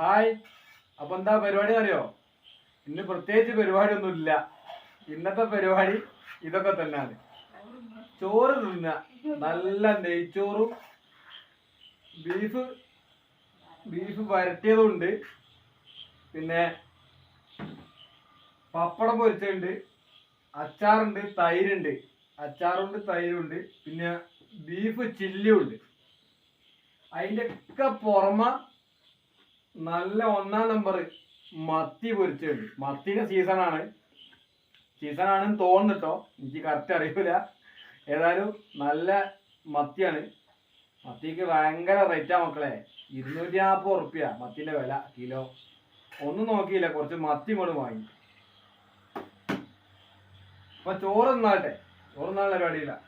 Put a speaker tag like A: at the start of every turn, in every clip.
A: Hi. അപ്പൊ എന്താ പരിപാടി അറിയോ? ഇന്ന് പ്രത്യേകിച്ച് പരിപാടി ഒന്നും ഇല്ല ഇന്നത്തെ പരിപാടി ഇതൊക്കെ തന്നെയാണ്. ചോറ് തിന്ന നല്ല നെയ്ച്ചോറും ബീഫ് ബീഫ് വരട്ടിയതുണ്ട്. പിന്നെ പപ്പടം പൊരിച്ചുണ്ട് അച്ചാറുണ്ട് തൈരുണ്ട്. അച്ചാറുണ്ട് തൈരുണ്ട്. പിന്നെ ബീഫ് ചില്ലിയുണ്ട് ഉണ്ട്. അതിന്റെ ഒക്കെ പുറമെ നല്ല ഒന്നാം നമ്പർ മത്തി പൊരിച്ചുണ്ട് മത്തിന്റെ സീസണാണ് സീസണാണെന്ന് തോന്നുന്നുട്ടോ എനിക്ക് കറക്റ്റ് അറിയില്ല ഏതായാലും നല്ല മത്തിയാണ്. മത്തിക്ക് ഭയങ്കര റേറ്റാ മക്കളെ. ഇരുന്നൂറ്റി നാൽപ്പത് ഉറുപ്പ്യ മത്തിന്റെ വില കിലോ. ഒന്നും നോക്കിയില്ല. കുറച്ച് മത്തി കൊണ്ട് വാങ്ങി. അപ്പൊ ചോറ് തിന്നാട്ടെ. ചോറ് നല്ല പരിപാടിയില്ല.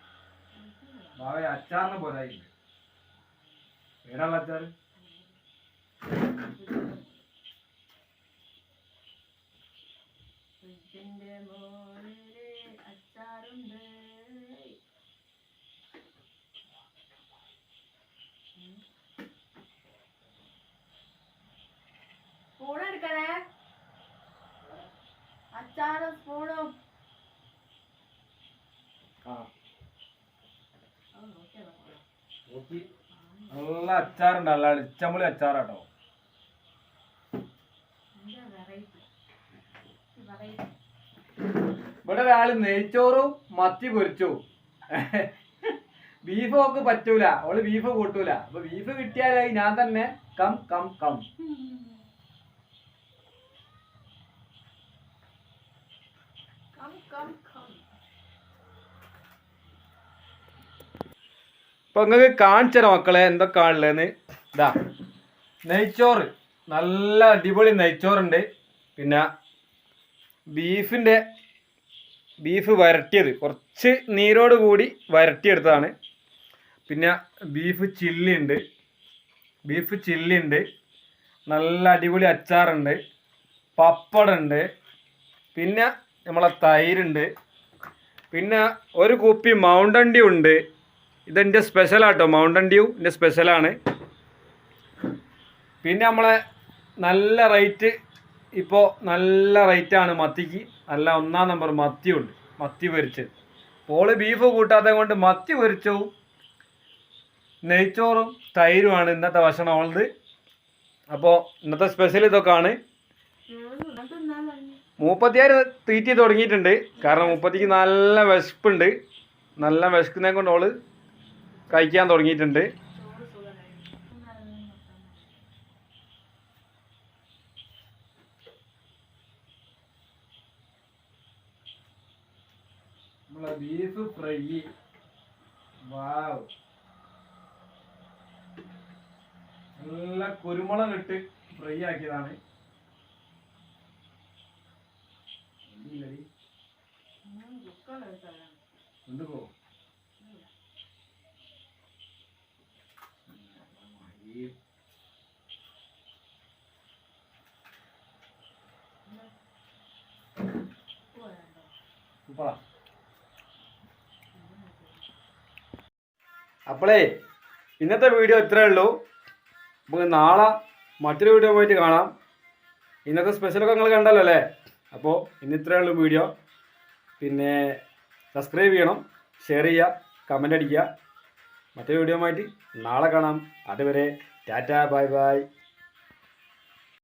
A: ഭാവേ അച്ചാറിന് പോരായി ഏടാള്ള അച്ചാർ
B: ഫ്രിഡ്ജിന്റെ മോളിൽ അച്ചാറുണ്ട്. സ്പൂൺ എടുക്കണേ. അച്ചാറും സ്പൂണും.
A: നല്ല അച്ചാറുണ്ട്. നല്ല ഇച്ചമ്പളി അച്ചാറാട്ടോ. ഇവിടെ ഒരാൾ നെയ്ച്ചോറും മത്തി പൊരിച്ചു. ബീഫ് ഒക്കെ പറ്റൂല. അവൾ ബീഫ് കൂട്ടൂല. അപ്പൊ ബീഫ് കിട്ടിയാലായി ഞാൻ തന്നെ കം കം കം. അപ്പൊ നിങ്ങൾക്ക് കാണിച്ചര മക്കളെ എന്തൊക്കെയാണുള്ളതെന്ന് ഇതാ നെയ്ച്ചോറ്. നല്ല അടിപൊളി നെയ്ച്ചോറുണ്ട്. പിന്നെ ബീഫിന്റെ ബീഫ് വരട്ടിയത്. കുറച്ച് നീരോട് കൂടി വരട്ടിയെടുത്തതാണ്. പിന്നെ ബീഫ് ചില്ലി ഉണ്ട് ബീഫ് ചില്ലി ഉണ്ട് നല്ല അടിപൊളി അച്ചാറുണ്ട്. പപ്പടുണ്ട് പിന്നെ നമ്മളെ തൈരുണ്ട്. പിന്നെ ഒരു കുപ്പി മൗണ്ടൻ ഡ്യൂ ഉണ്ട്. ഇതെന്റെ സ്പെഷ്യലാട്ടോ മൗണ്ടൻ ഡ്യൂ എന്റെ സ്പെഷ്യലാണ് പിന്നെ നമ്മളെ നല്ല റേറ്റ് ഇപ്പോൾ നല്ല റേറ്റാണ് മത്തിക്ക്. നല്ല ഒന്നാം നമ്പർ മത്തിയുണ്ട്. മത്തി പൊരിച്ചത്. പോൾ ബീഫ് കൂട്ടാത്തത് കൊണ്ട് മത്തി പൊരിച്ചവും നെയ്ച്ചോറും തൈരുമാണ് ഇന്നത്തെ ഭക്ഷണം ഉള്ളത് അപ്പോൾ ഇന്നത്തെ സ്പെഷ്യൽ ഇതൊക്കെയാണ്
B: ആണ്
A: മൂപ്പത്തിയാറ് തീറ്റി തുടങ്ങിയിട്ടുണ്ട്. കാരണം മുപ്പത്തിക്ക് നല്ല വിശപ്പുണ്ട്. നല്ല വിശക്കുന്നതിനെ കൊണ്ട് ഓൾ കഴിക്കാൻ തുടങ്ങിയിട്ടുണ്ട്. നമ്മളെ ബീഫ് ഫ്രൈ വാവ് നല്ല കുരുമുളക് ഇട്ട് ഫ്രൈ ആക്കിയതാണ് ഇല്ലടി,
B: ദുഃഖം
A: അപ്പോളേ ഇന്നത്തെ വീഡിയോ ഇത്രയേ ഉള്ളൂ. നമുക്ക് നാളെ മറ്റൊരു വീഡിയോ പോയിട്ട് കാണാം. ഇന്നത്തെ സ്പെഷ്യലൊക്കെ നിങ്ങൾ കണ്ടല്ലോ അല്ലേ? അപ്പോൾ ഇന്ന് ഇത്രയേ ഉള്ളൂ വീഡിയോ പിന്നെ സബ്സ്ക്രൈബ് ചെയ്യണം ഷെയർ ചെയ്യുക കമന്റ് അടിക്കുക. മറ്റൊരു വീഡിയോ ആയിട്ട് നാളെ കാണാം. അതുവരെ ടാറ്റ ബൈ ബൈ